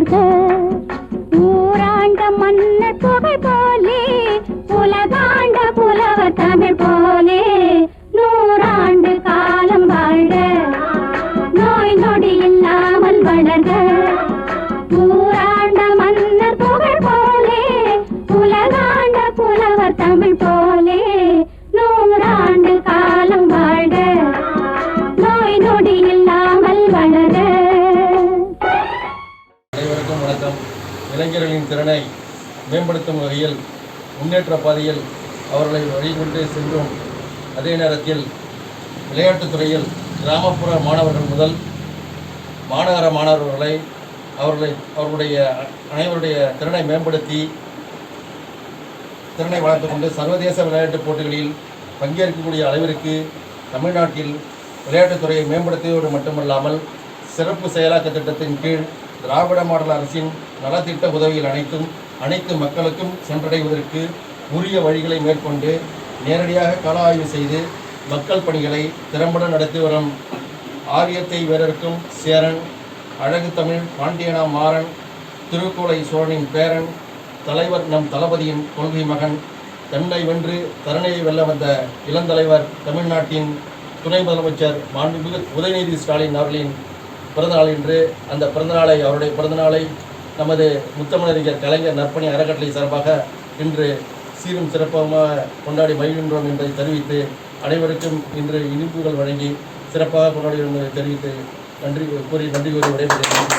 மலர்கள் ஊராண்ட மன்னர் புகை போலே உலகாண்ட புலவ தமிழ் போலே. நூறாண்டு காலம் வாழ்க. நோய் நொடி இல்லாமல் வளர்க. இளைஞர்களின் திறனை மேம்படுத்தும் வகையில் முன்னேற்ற பாதையில் அவர்களை வழிகொண்டு சென்றும். அதே நேரத்தில் விளையாட்டுத் துறையில் கிராமப்புற மாணவர்கள் முதல் மாநகர மாணவர்களை அவர்களை அவர்களுடைய அனைவருடைய திறனை மேம்படுத்தி திறனை வளர்த்து கொண்டு சர்வதேச விளையாட்டுப் போட்டிகளில் பங்கேற்கக்கூடிய அளவிற்கு தமிழ்நாட்டில் விளையாட்டுத் துறையை மேம்படுத்துவதோடு மட்டுமல்லாமல் சிறப்பு செயலாக்க திட்டத்தின் கீழ் திராவிட மாடல் அரசின் நலத்திட்ட உதவிகள் அனைத்தும் அனைத்து மக்களுக்கும் சென்றடைவதற்கு உரிய வழிகளை மேற்கொண்டு நேரடியாக கள ஆய்வு செய்து மக்கள் பணிகளை திறம்பட நடத்தி வரும் ஆரியத்தை வீரருக்கும் சேரன் அழகு தமிழ் பாண்டியனா மாறன் திருக்கோளை சோழனின் பேரன் தலைவர் நம் தளபதியின் கொள்கை மகன் தன்னை வென்று தரணையை வெல்ல வந்த இளந்தலைவர் தமிழ்நாட்டின் துணை முதலமைச்சர் மாண்புமிகு உதயநிதி ஸ்டாலின் அவர்களின் பிறந்தநாள் என்று அந்த பிறந்தநாளை அவருடைய பிறந்தநாளை நமது முத்தமிழறிஞர் கலைஞர் நற்பணி அறக்கட்டளை சார்பாக இன்று சீரும் சிறப்பாக கொண்டாடி மகிழ்கின்றோம் என்பதை தெரிவித்து அனைவருக்கும் இன்று இனிப்புகள் வழங்கி சிறப்பாக கொண்டாடி என்பதை தெரிவித்து நன்றி கூறி நன்றி கூறி விடைபெறுகிறேன்.